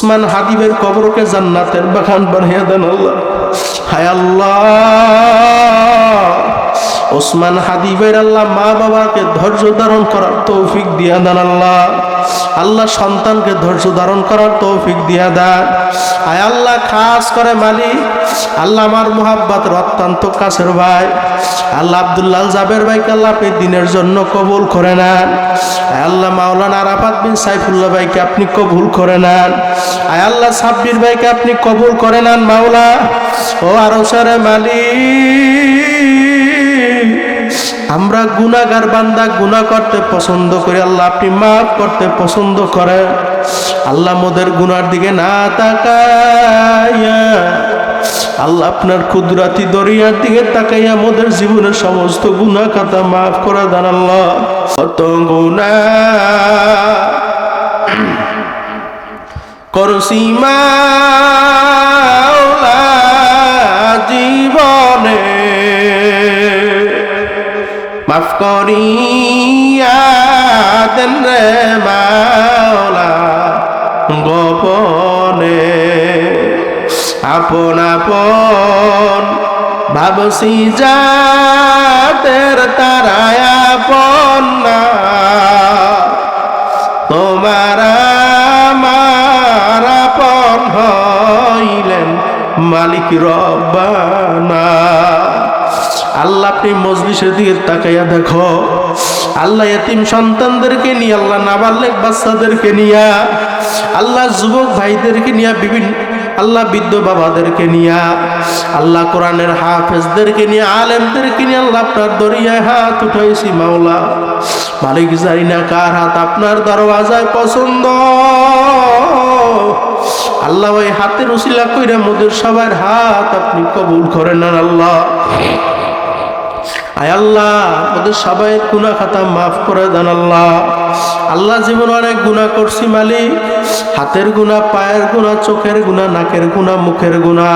ওসমান হাদিবের কবরকে জান্নাতের বাগান বানিয়ে দেন আল্লাহ। হায় আল্লাহ! ওসমান হাদিবের আল্লাহ মা বাবাকে ধৈর্য ধারণ করার তৌফিক দিয়া দেন আল্লাহ। আল্লাহ সন্তানকে ধৈর্য ধারণ করার তৌফিক দিয়া দেন। আয় আল্লাহ, খাস করে মালিক। আল্লাহ আমার মোহাব্বতের অত্যন্ত কাছের ভাই। আল্লাহ আব্দুল্লাহ জাবের ভাইকে আল্লাহ আপনি দিনের জন্য কবুল করে নেন। আয় আল্লাহ মাওলানা আরাফাত বিন সাইফুল্লাহ ভাইকে আপনি কবুল করে নেন। আয় আল্লাহ সাব্বির ভাইকে আপনি কবুল করে নেন মাওলা। ও আরও সারে মালিক। আমরা গুনাগার বান্দা গুনাহ করতে পছন্দ করি, আল্লাহ আপনি মাফ করতে পছন্দ করেন। আল্লাহ মোদের গুনার দিকে না তাকাইয়া, আল্লাহ আপনার ক্ষুদ্রাতি দরিয়ার দিকে তাকাইয়া মোদের জীবনের সমস্ত গুনাহ খাতা মাফ করে দেন আল্লাহ। কত গুনাহ করছি মাফ করিয়া রে মাওলা, গোপনে আপন আপন ভাবসি যাদের তারায় আপন না। তোমার আমার আপন হইলেন মালিক রব্বানা। আল্লাহ আপনি মজলিসের দিকে তাকাইয়া দেখো। আল্লাহ এতিম সন্তানদেরকে নিয়ে, আল্লাহ নাবালেক বাচ্চাদেরকে নিয়া, আল্লাহ যুবক ভাইদেরকে নিয়ে, বিভিন্ন, আল্লাহ বৃদ্ধ বাবাদেরকে নিয়ে, আল্লাহ কোরআনের হাফেজদেরকে নিয়ে, আলেমদেরকে নিয়ে, আল্লাহ আপনার দরিয়ায় হাত উঠাইছি মাওলা। মালিক জানি না কার হাত আপনার দরওয়াজায় পছন্দ। আল্লাহ ওই হাতের উসিলা কইরা মোদের সবার হাত আপনি কবুল করেন আল্লাহ। আয় আল্লাহ ওদের সবাই গুনা খাতা মাফ করে দেন আল্লাহ। আল্লাহ জীবন অনেক গুণা করছি মালিক। হাতের গুণা পায়ের গুণা চোখের গুণা নাকের গুণা মুখের গুণা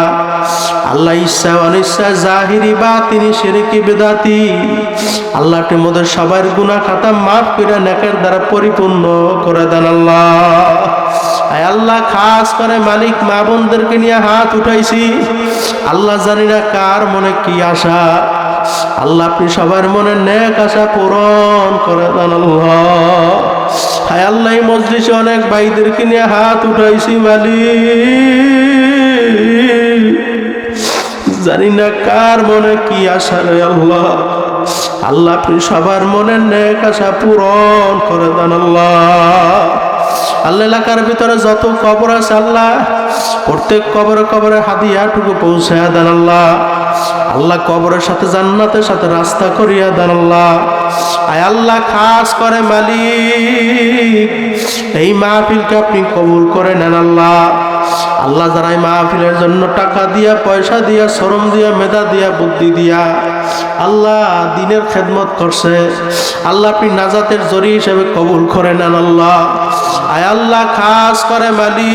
আল্লাহ ইচ্ছা অনিচ্ছা জাহিরি বা তিনি সেরেকি, বেদাতি। আল্লাহ মোদের সবার গুণা খাতা মাফ করে নাকের দ্বারা পরিপূর্ণ করে দেন আল্লাহ। আয় আল্লাহ, খাস করে মালিক, মা বোনদেরকে নিয়ে হাত উঠাইছি। আল্লাহ জানি না কার মনে কি আশা। আল্লাহ আপনি সবার মনে নেক আশা পূরণ করে দেন আল্লাহ। হায় আল্লাহ মজলিসে অনেক ভাইদেরকে নিয়ে হাত উঠাইছি মালিক জানি না কার মনে কি আশা রে আল্লাহ। আল্লাহ আপনি সবার মনে নেক আশা পূরণ করে দেন আল্লাহ। আল্লাহ এলাকার ভিতরে যত কবর আছে আল্লাহ, প্রত্যেক কবরে কবরে হাদিয়াটুকু পৌঁছায় দেন আল্লাহ। আল্লাহ কবরের সাথে জান্নাতের সাথে রাস্তা করিয়া দেন আল্লাহ। আয় আল্লাহ খাস করে মালিক। এই মাহফিলকে আপনি কবুল করে নেন আল্লাহ। আল্লাহ যারাই মাহফিলের জন্য টাকা দিয়া, পয়সা দিয়া, শরম দিয়া, মেধা দিয়া, বুদ্ধি দিয়া আল্লাহ দিনের খেদমত করছে। আল্লাহ আপনি নাজাতের জরি হিসেবে কবুল করে নেন আল্লাহ। আয় আল্লাহ, খাস করে মালিক।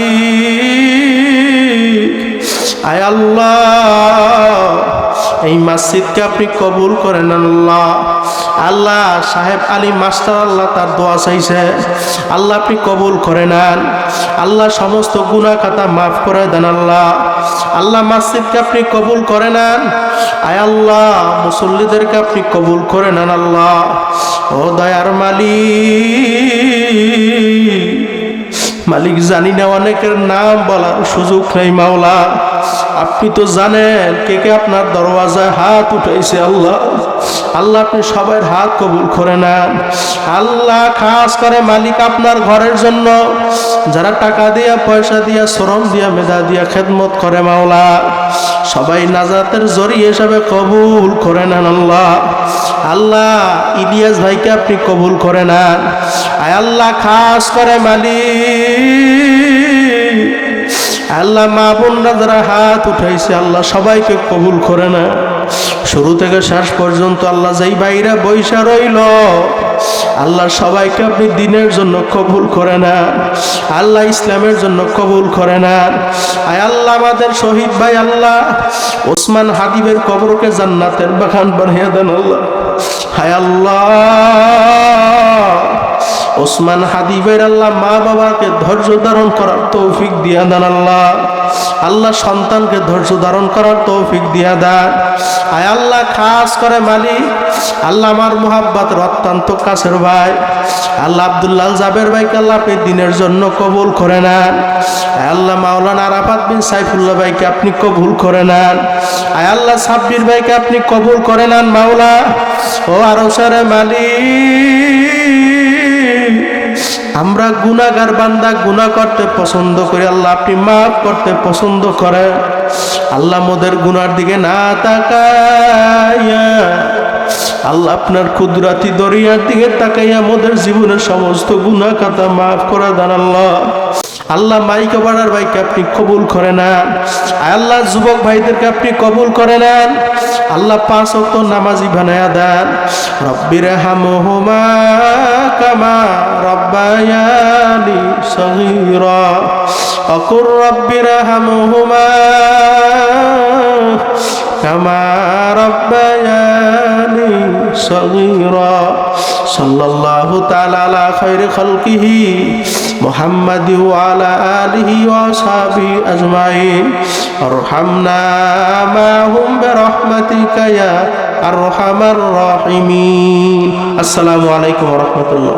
আয় আল্লাহ এই মসজিদকে আপনি কবুল করেন আল্লাহ। আল্লাহ সাহেব আলী মাস্টার আল্লাহ তার দোয়া চাইছে। আল্লাহ আপনি কবুল করে নেন। আল্লাহ সমস্ত গুণা খাতা মাফ করে দেন আল্লাহ। আল্লাহ মসজিদকে আপনি কবুল করে নেন। আয় আল্লাহ, মুসল্লিদেরকে আপনি কবুল করে নেন আল্লাহ। ও দয়ার মালিক। মালিক জানি না, অনেকের নাম বলার সুযোগ নেই, মাওলা। আপনি তো জানেন কে কে আপনার দরওয়াজায় হাত উঠাইছে, আল্লাহ। আল্লাহ আপনি সবার হাত কবুল করে নেন। আল্লাহ খাস করে মালিক আপনার ঘরের জন্য। যারা টাকা দিয়া, পয়সা দিয়া, শ্রম দিয়া, মেধা দিয়া খেদমত করে মাওলা, সবাই নাজাতের জড়ি হিসাবে কবুল করে নেন আল্লাহ। আল্লাহ ইলিয়াস ভাইকে আপনি কবুল করে নেন। আয় আল্লাহ খাস করে মালিক। আল্লাহ মা বোনরা যারা হাত উঠাইছে, আল্লাহ সবাইকে কবুল করে না শুরু থেকে শেষ পর্যন্ত আল্লাহ যেই বাইরা বৈশা রইল, আল্লাহ সবাইকে আপনি দিনের জন্য কবুল করে না, আল্লাহ ইসলামের জন্য কবুল করে না। আয় আল্লাহ আমাদের শহীদ ভাই আল্লাহ, ওসমান হাদিবের কবরকে জান্নাতের বাগান বানিয়ে দেন আল্লাহ। হায় আল্লাহ। ওসমান হাদিবের আল্লাহ মা বাবাকে ধৈর্য ধারণ করার তৌফিক দিয়া দেন আল্লাহ। আল্লাহ সন্তানকে ধৈর্য ধারণ করার তৌফিক দিয়া দেন। আয় আল্লাহ, খাস করে মালিক। আল্লাহ আমার মোহাব্বতের অত্যন্ত কাছের ভাই। আল্লাহ আব্দুল্লাহ জাবের ভাইকে আল্লাহ আপনি দিনের জন্য কবুল করে নেন। আল্লাহ মাওলানা আরাফাত বিন সাইফুল্লাহ ভাইকে আপনি কবুল করে নেন। আয় আল্লাহ সাব্বির ভাইকে আপনি কবুল করে নেন মাওলা। ও আরও সারে মালিক। আমরা গুনাগার বান্দা গুণা করতে পছন্দ করি, আল্লাহ আপনি মাফ করতে পছন্দ করে আল্লাহ মোদের গুনার দিকে না তাকাইয়া, আল্লাহ আপনার কুদরাতি দরিয়ার দিকে তাকাইয়া মোদের জীবনের সমস্ত গুণা কথা মাফ করা দান আল্লাহ। আল্লাহ মাইকে বাড়ার ভাইকে আপনি কবুল করে নেন। আল্লাহ যুবক ভাইদেরকে আপনি কবুল করে নেন। আল্লাহ পাঁচ অক্ত নামাজি বানায়া দেন। রব্বির হামহুমা কামা রব্বায়ানি সগীরা। অকুর রব্বির হামহুমা কামা রব্বায়ানি সগীরা। সাল্লাল্লাহু তাআলা আলা খাইরি খালকিহি। محمد وعلى آله وأصحابه أجمعين. أرحمنا معهم برحمتك يا أرحم الراحمين. السلام عليكم ورحمة الله.